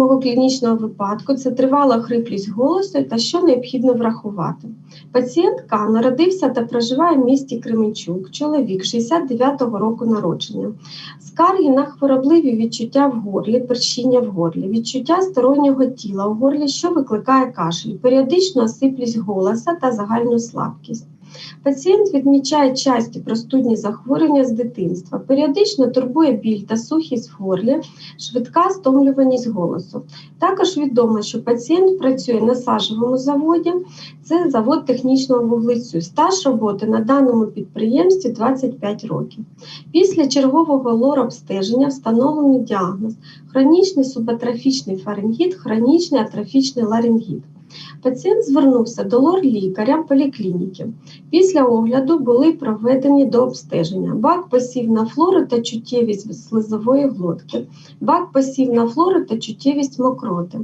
мого клінічного випадку це тривала хриплість голосу та що необхідно врахувати. Пацієнт К народився та проживає в місті Кременчук, чоловік 69-го року народження. Скарги на хворобливі відчуття в горлі, першіння в горлі, відчуття стороннього тіла в горлі, що викликає кашель, періодичну осиплість голоса та загальну слабкість. Пацієнт відмічає часті простудні захворювання з дитинства, періодично турбує біль та сухість в горлі, швидка стомлюваність голосу. Також відомо, що пацієнт працює на сажевому заводі, це завод технічного вуглецю. Стаж роботи на даному підприємстві 25 років. Після чергового лор-обстеження встановлений діагноз хронічний субатрофічний фарингіт, хронічний атрофічний ларингіт. Пацієнт звернувся до лор-лікаря поліклініки. Після огляду були проведені до обстеження. Бак посів на флору та чуттєвість слизової глотки, бак посів на флору та чуттєвість мокроти.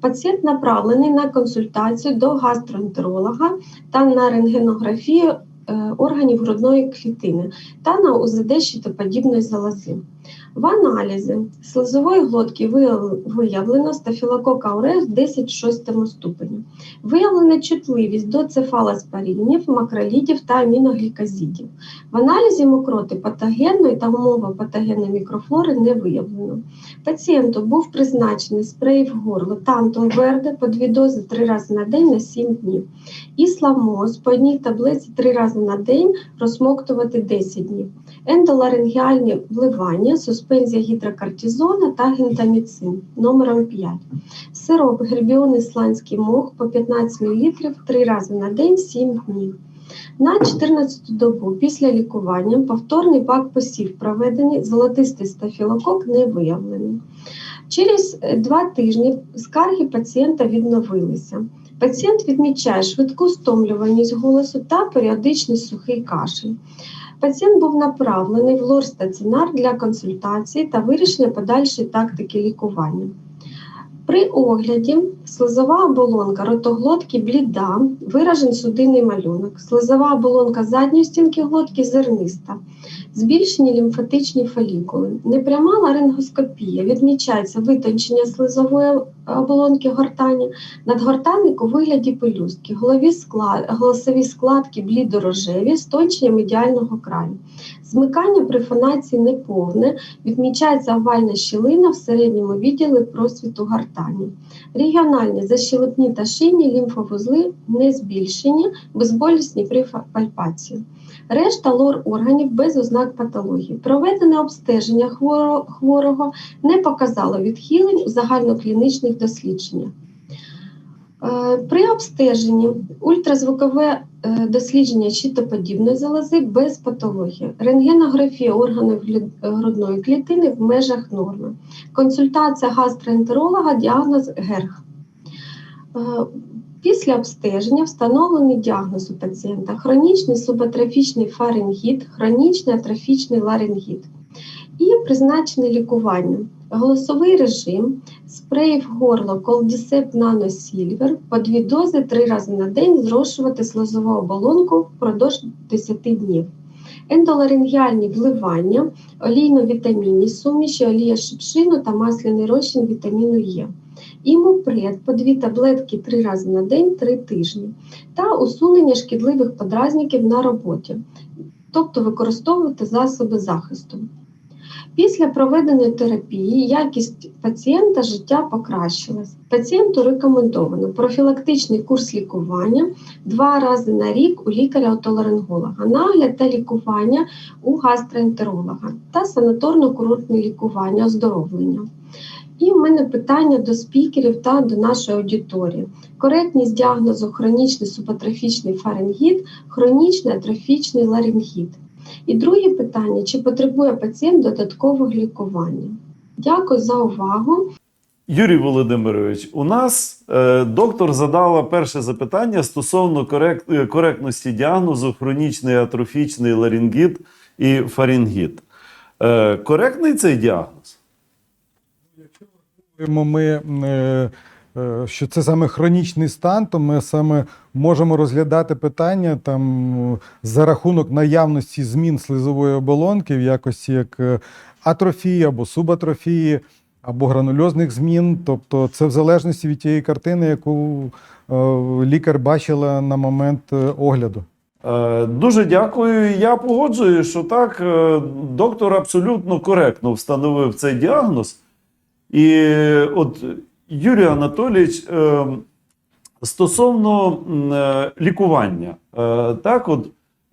Пацієнт направлений на консультацію до гастроентеролога та на рентгенографію е, органів грудної клітини та на УЗД щитоподібної залози. В аналізі слизової глотки виявлено стафілокок ауреус 10 6 ступені. Виявлена чутливість до цефалоспорінів, макролідів та аміноглікозидів. В аналізі мокроти патогенної та умови патогенної мікрофлори не виявлено. Пацієнту був призначений спрей в горло Тантум Верде по дві дози три рази на день на 7 днів. І сламоз по одній таблиці три рази на день розсмоктувати 10 днів. Ендоларингіальні вливання, суспензія гідрокортизона та гентаміцин номером 5. Сироп гербіон ісландський мох по 15 мл 3 рази на день 7 днів. На 14 добу після лікування повторний бак посів проведений, золотистий стафілокок не виявлений. Через е, два тижні скарги пацієнта відновилися. Пацієнт відмічає швидку стомлюваність голосу та періодичний сухий кашель. Пацієнт був направлений в лор-стаціонар для консультації та вирішення подальшої тактики лікування. При огляді слизова оболонка ротоглотки бліда, виражен судинний малюнок, слизова оболонка задньої стінки глотки зерниста, збільшені лімфатичні фолікули, непряма ларингоскопія, відмічається витончення слизової оболонки гортані, надгортанник у вигляді пелюстки, голові склад, голосові складки блідорожеві з тонченням ідеального краю. Змикання при фонації неповне, відмічається овальна щілина в середньому відділі просвіту гортані. Регіональні защелепні та шийні лімфовузли не збільшені, безболісні при пальпації. Решта лор органів без ознак патології. Проведене обстеження хворого не показало відхилень у загальноклінічних дослідженнях. Е, При обстеженні ультразвукове е, дослідження щитоподібної залози без патології, рентгенографія органів грудної клітини в межах норми, консультація гастроентеролога, діагноз ГЕРГ. Е, Після обстеження встановлений діагноз у пацієнта хронічний субатрофічний фарингіт, хронічний атрофічний ларингіт і призначене лікування. Голосовий режим, спрей в горло Колдісеп Silver по дві дози три рази на день зрошувати слизову оболонку впродовж 10 днів. Ендоларингіальні вливання, олійно-вітамінні суміші, олія шипшину та масляний розчин вітаміну Е. Імупред по дві таблетки три рази на день три тижні та усунення шкідливих подразників на роботі, тобто використовувати засоби захисту. Після проведеної терапії якість пацієнта життя покращилась. Пацієнту рекомендовано профілактичний курс лікування два рази на рік у лікаря-отоларинголога, нагляд та лікування у гастроентеролога та санаторно-курортне лікування оздоровлення. І в мене питання до спікерів та до нашої аудиторії. Коректність діагнозу хронічний субатрофічний фарингіт, хронічний атрофічний ларингіт. І друге питання: чи потребує пацієнт додаткового лікування? Дякую за увагу. Юрій Володимирович, у нас е, доктор задала перше запитання стосовно корект, е, коректності діагнозу хронічний атрофічний ларингіт і фарінгіт. Е, коректний цей діагноз? Говоримо ми, е, що це саме хронічний стан, то ми саме можемо розглядати питання там за рахунок наявності змін слизової оболонки в якості як е, атрофії або субатрофії. або гранульозних змін. Тобто, це в залежності від тієї картини, яку е, лікар бачила на момент е, огляду. Е, Дуже дякую. Я погоджую, що так, е, доктор абсолютно коректно встановив цей діагноз. І е, от Юрій Анатолійович, е, стосовно е, лікування, е, так, от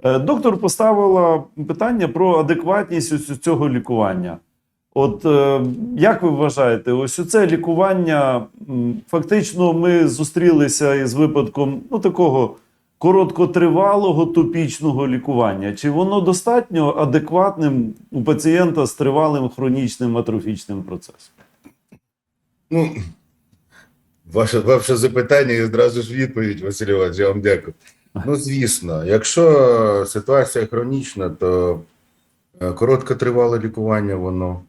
е, доктор поставила питання про адекватність цього лікування. От як ви вважаєте, ось це лікування, фактично, ми зустрілися із випадком ну, такого короткотривалого топічного лікування. Чи воно достатньо адекватним у пацієнта з тривалим хронічним атрофічним процесом? Ну, ваше, ваше запитання і одразу ж відповідь, Василь Іванович, я вам дякую. Ну, звісно, якщо ситуація хронічна, то е, короткотривале лікування воно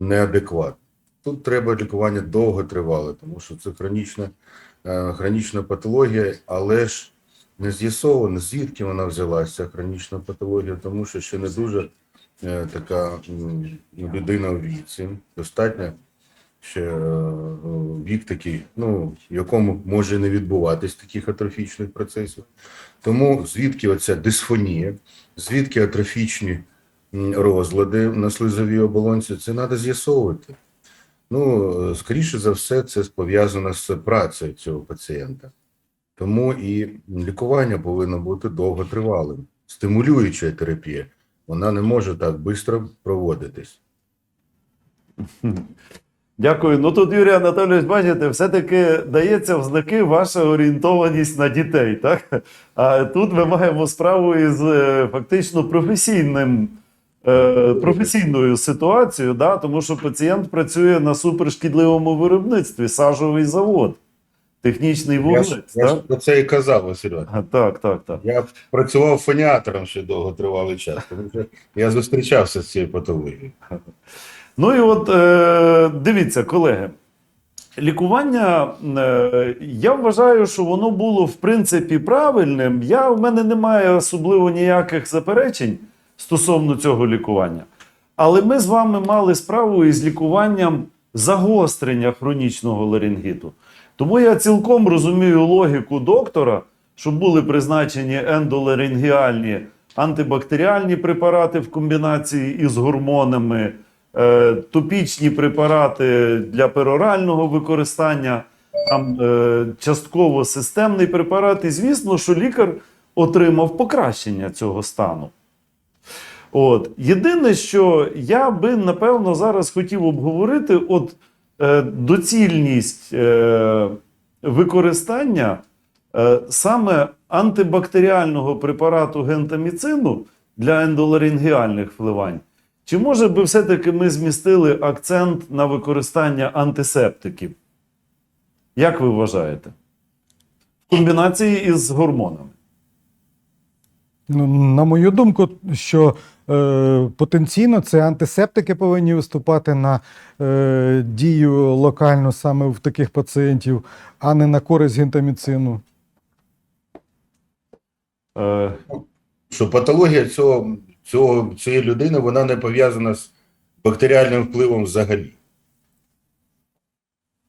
неадекватне. Тут треба лікування довготривале, тому що це хронічна, е, хронічна патологія, але ж не з'ясовано, звідки вона взялася, хронічна патологія, тому що ще не дуже е, така людина у віці, достатньо ще е, вік такий, ну, в якому може не відбуватись таких атрофічних процесів. Тому звідки оця дисфонія, звідки атрофічні розлади на слизовій оболонці, це треба з'ясовувати. Ну, е, скоріше за все, це пов'язано з працею цього пацієнта. Тому і лікування повинно бути довготривалим. Стимулююча терапія, вона не може так швидко проводитись. Дякую. Ну тут, Юрій Анатолійович, бачите, все-таки дається в знаки ваша орієнтованість на дітей. Так? А тут ми маємо справу із е, фактично професійним, е, професійною ситуацією, да? тому що пацієнт працює на супершкідливому виробництві, сажовий завод, технічний Я вуглець. я ж про це і казав, Василь. А, так, так, так. Я працював фоніатором ще довготривалий час, тому що я зустрічався з цією патологією. Ну і от е, дивіться, колеги. Лікування, е, я вважаю, що воно було в принципі правильним. Я, в мене немає особливо ніяких заперечень стосовно цього лікування. Але ми з вами мали справу із лікуванням загострення хронічного ларингіту. Тому я цілком розумію логіку доктора, що були призначені ендоларингіальні антибактеріальні препарати в комбінації із гормонами, е, топічні препарати для перорального використання, там, е, частково системний препарат. І звісно, що лікар отримав покращення цього стану. От. Єдине, що я би напевно зараз хотів обговорити, от е, доцільність е, використання е, саме антибактеріального препарату гентаміцину для ендоларингіальних вливань. Чи може би все-таки ми змістили акцент на використання антисептиків? Як ви вважаєте? В комбінації із гормонами. Ну, на мою думку, що е, потенційно це антисептики повинні виступати на е, дію локально саме в таких пацієнтів, а не на користь гентаміцину. Е, Що патологія цього, цього, цієї людини вона не пов'язана з бактеріальним впливом взагалі.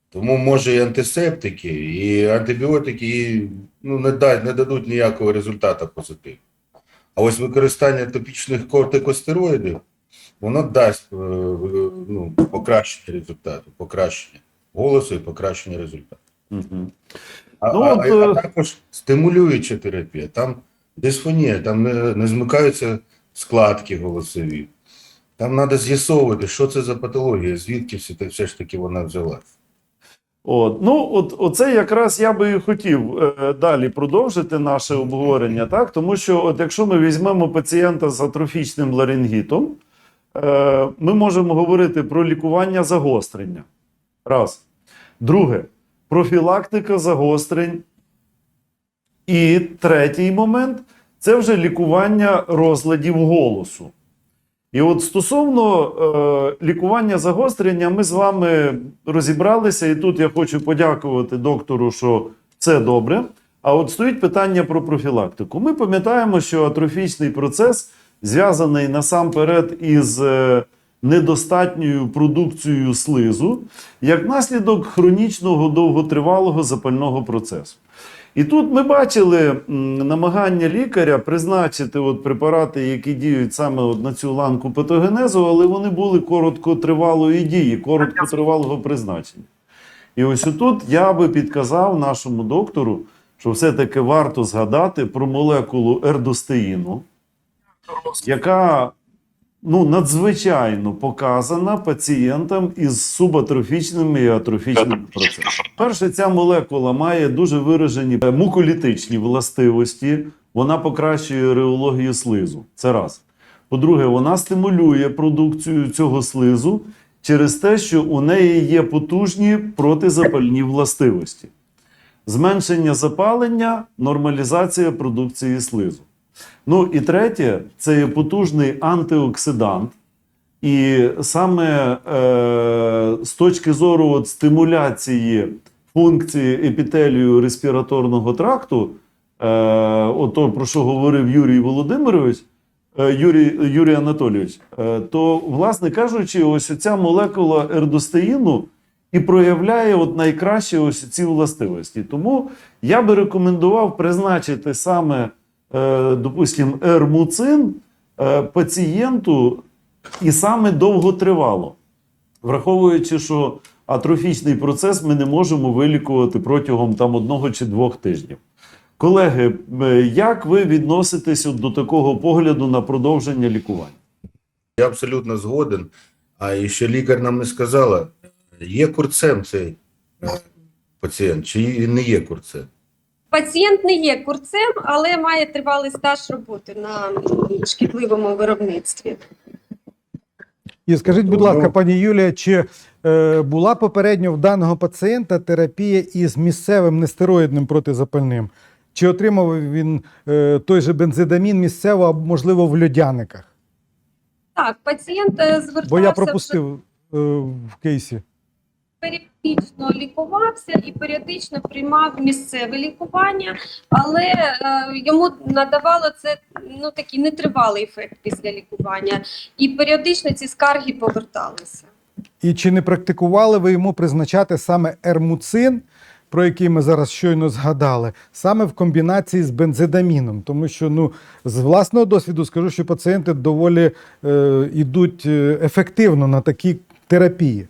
Тому може і антисептики, і антибіотики і, ну, не, дають, не дадуть ніякого результату позитивного. А ось використання топічних кортикостероїдів, воно дасть е, ну, покращення результату, покращення голосу і покращення результату. мгм. А, Ну, а, от, а, е, також стимулююча терапія. Там дисфонія, там не, не змикаються складки голосові. Там треба з'ясовувати, що це за патологія, звідки все, ж таки вона взялась. От, ну, от, оце якраз я би і хотів е, далі продовжити наше обговорення, так? Тому що, от якщо ми візьмемо пацієнта з атрофічним ларингітом, е, ми можемо говорити про лікування загострення. Раз. Друге, профілактика загострень. І третій момент це вже лікування розладів голосу. І от стосовно е, лікування загострення, ми з вами розібралися, і тут я хочу подякувати доктору, що це добре. А от стоїть питання про профілактику. Ми пам'ятаємо, що атрофічний процес зв'язаний насамперед із е, недостатньою продукцією слизу як наслідок хронічного довготривалого запального процесу. І тут ми бачили намагання лікаря призначити от препарати, які діють саме от на цю ланку патогенезу, але вони були короткотривалої дії, короткотривалого призначення. І ось тут я би підказав нашому доктору, що все-таки варто згадати про молекулу ердостеїну, яка ну, надзвичайно показана пацієнтам із субатрофічними і атрофічними процесами. Перше, ця молекула має дуже виражені е, муколітичні властивості, вона покращує реологію слизу. Це раз. По-друге, вона стимулює продукцію цього слизу через те, що у неї є потужні протизапальні властивості. Зменшення запалення, нормалізація продукції слизу. Ну і третє, це потужний антиоксидант. І саме е, з точки зору от, стимуляції функції епітелію респіраторного тракту, е, ото про що говорив Юрій Володимирович, е, Юрій, Юрій Анатолійович, е, то, власне кажучи, ось ця молекула ердостеїну і проявляє от найкраще ось ці властивості. Тому я би рекомендував призначити саме, е, допустимо, ермуцин е, пацієнту і саме довготривало, враховуючи, що атрофічний процес ми не можемо вилікувати протягом там одного чи двох тижнів. Колеги, е, як ви відноситесь до такого погляду на продовження лікування? Я абсолютно згоден. А і ще лікар нам не сказала, є курцем цей пацієнт, чи не є курцем? Пацієнт не є курцем, але має тривалий стаж роботи на шкідливому виробництві. І скажіть, будь ласка, пані Юлія, чи е, була попередньо в даного пацієнта терапія із місцевим нестероїдним протизапальним? Чи отримав він е, той же бензидамін місцево, або, можливо, в льодяниках? Так, пацієнт е, звертався Бо я вже пропустив е, в кейсі. Періодично лікувався і періодично приймав місцеве лікування, але е, йому надавало це ну такий нетривалий ефект після лікування, і періодично ці скарги поверталися. І чи не практикували ви йому призначати саме ермуцин, про який ми зараз щойно згадали, саме в комбінації з бензидаміном? Тому що ну, з власного досвіду скажу, що пацієнти доволі е, йдуть е, ефективно на такі терапії.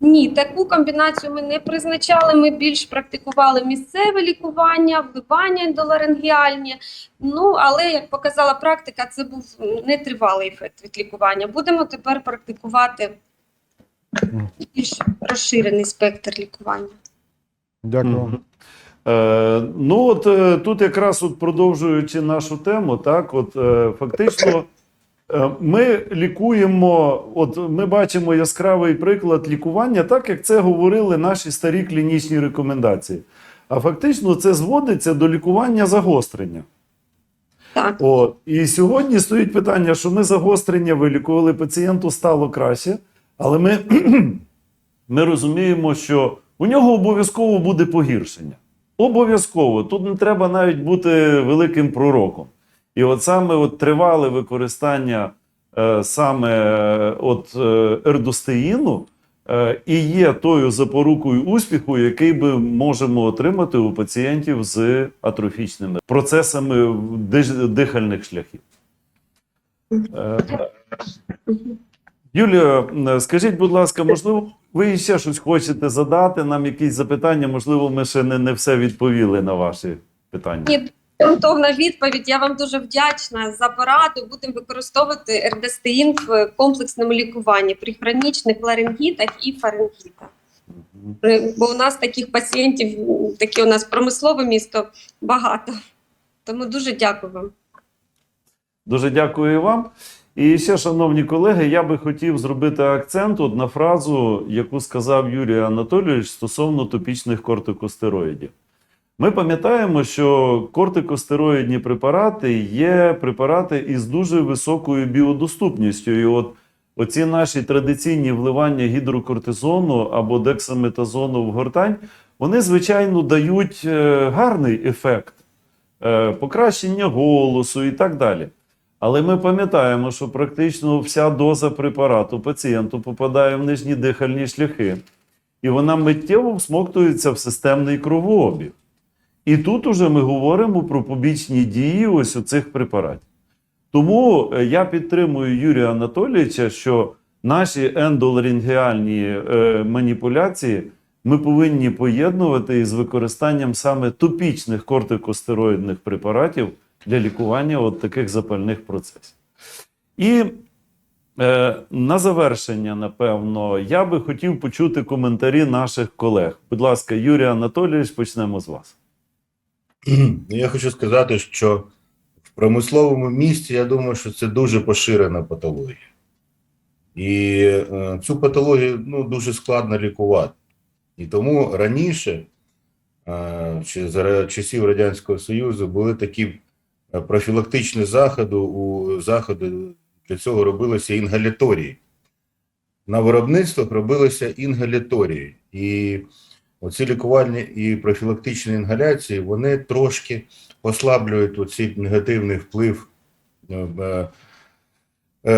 Ні, таку комбінацію ми не призначали. Ми більш практикували місцеве лікування, вливання ендоларингіальні. Ну але як показала практика, це був нетривалий ефект від лікування. Будемо тепер практикувати більш розширений спектр лікування. Дякую. Е, ну, от е, тут якраз от продовжуючи нашу тему, так, от е, фактично ми лікуємо, от ми бачимо яскравий приклад лікування, так як це говорили наші старі клінічні рекомендації. А фактично це зводиться до лікування загострення. Так, От. І сьогодні стоїть питання, що ми загострення вилікували, пацієнту стало краще, але ми, ми розуміємо, що у нього обов'язково буде погіршення. Обов'язково. Тут не треба навіть бути великим пророком. І от саме от тривале використання е, саме е, от, е, ердостеїну е, і є тою запорукою успіху, який ми можемо отримати у пацієнтів з атрофічними процесами дихальних шляхів. Е, Юлія, скажіть, будь ласка, можливо, ви ще щось хочете задати нам якісь запитання? Можливо, ми ще не, не все відповіли на ваші питання. Грунтовна відповідь. Я вам дуже вдячна за пораду. Будемо використовувати ердестеїн в комплексному лікуванні при хронічних ларингітах і фарингітах. Е, Бо у нас таких пацієнтів, таке у нас промислове місто багато. Тому дуже дякую вам. Дуже дякую вам. І ще, шановні колеги, я би хотів зробити акцент на фразу, яку сказав Юрій Анатолійович стосовно топічних кортикостероїдів. Ми пам'ятаємо, що кортикостероїдні препарати є препарати із дуже високою біодоступністю. І от оці наші традиційні вливання гідрокортизону або дексаметазону в гортань, вони, звичайно, дають е, гарний ефект, е, покращення голосу і так далі. Але ми пам'ятаємо, що практично вся доза препарату пацієнту попадає в нижні дихальні шляхи, і вона миттєво всмоктується в системний кровообіг. І тут уже ми говоримо про побічні дії ось цих препаратів. Тому е, я підтримую Юрія Анатолійовича, що наші ендоларингеальні е, маніпуляції ми повинні поєднувати із використанням саме топічних кортикостероїдних препаратів для лікування от таких запальних процесів. І е, на завершення, напевно, я би хотів почути коментарі наших колег. Будь ласка, Юрій Анатолійович, почнемо з вас. Я хочу сказати, що в промисловому місті я думаю, що це дуже поширена патологія. І е, цю патологію ну, дуже складно лікувати. І тому раніше, е, ще за часів Радянського Союзу, були такі е, профілактичні заходи. У заходи для цього робилися інгаляторії. На виробництвах робилися інгаляторії. І оці лікувальні і профілактичні інгаляції вони трошки послаблюють оцей негативний вплив е, е,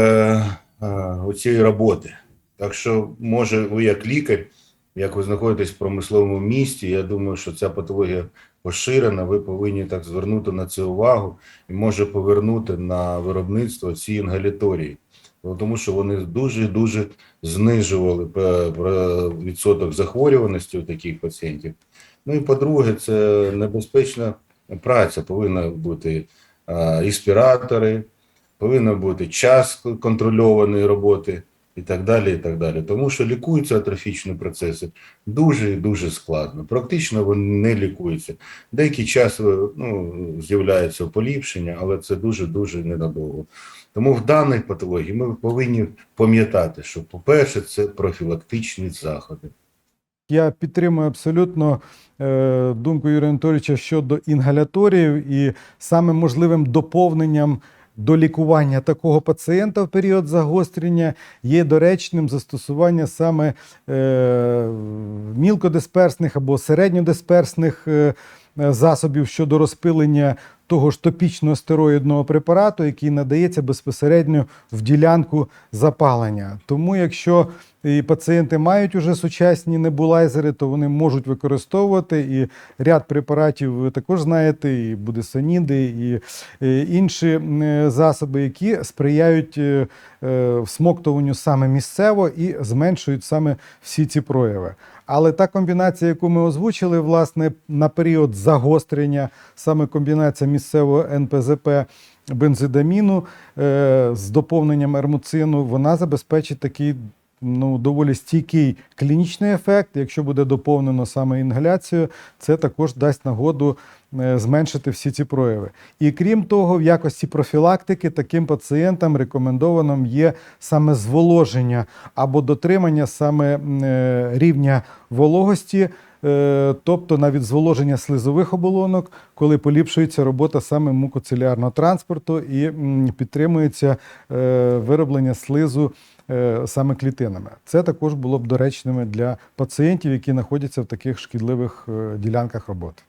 е, оцієї роботи. Так що, може, ви як лікар, як ви знаходитесь в промисловому місті, я думаю, що ця патологія поширена, ви повинні так звернути на це увагу і може повернути на виробництво ці інгаляторії. Ну, Тому що вони дуже-дуже знижували е, про відсоток захворюваності у таких пацієнтів. Ну і по-друге, це небезпечна праця. Повинна бути е, респіратори, повинна бути час контрольованої роботи і так далі. і так далі. Тому що лікуються атрофічні процеси дуже і дуже складно. Практично вони не лікуються. Деякий час е, ну, з'являється поліпшення, але це дуже-дуже ненадовго. Тому в даній патології ми повинні пам'ятати, що, по-перше, це профілактичні заходи. Я підтримую абсолютно е, думку Юрія Анатолійовича щодо інгаляторів і саме можливим доповненням до лікування такого пацієнта в період загострення є доречним застосування саме е, мілкодисперсних або середньодисперсних е, засобів щодо розпилення того ж топічного стероїдного препарату, який надається безпосередньо в ділянку запалення. Тому, якщо і пацієнти мають уже сучасні небулайзери, то вони можуть використовувати і ряд препаратів ви також знаєте, і будесоніди, і інші засоби, які сприяють е, е, всмоктуванню саме місцево і зменшують саме всі ці прояви. Але та комбінація, яку ми озвучили, власне, на період загострення, саме комбінація місцевого НПЗП бензидаміну е, з доповненням ермуцину, вона забезпечить такий ну, доволі стійкий клінічний ефект. Якщо буде доповнено саме інгаляцією, це також дасть нагоду е, зменшити всі ці прояви. І крім того, в якості профілактики таким пацієнтам рекомендованим є саме зволоження або дотримання саме е, рівня вологості. е, Тобто навіть зволоження слизових оболонок, коли поліпшується робота саме мукоцелярного транспорту і підтримується вироблення слизу саме клітинами. Це також було б доречними для пацієнтів, які знаходяться в таких шкідливих е, ділянках роботи.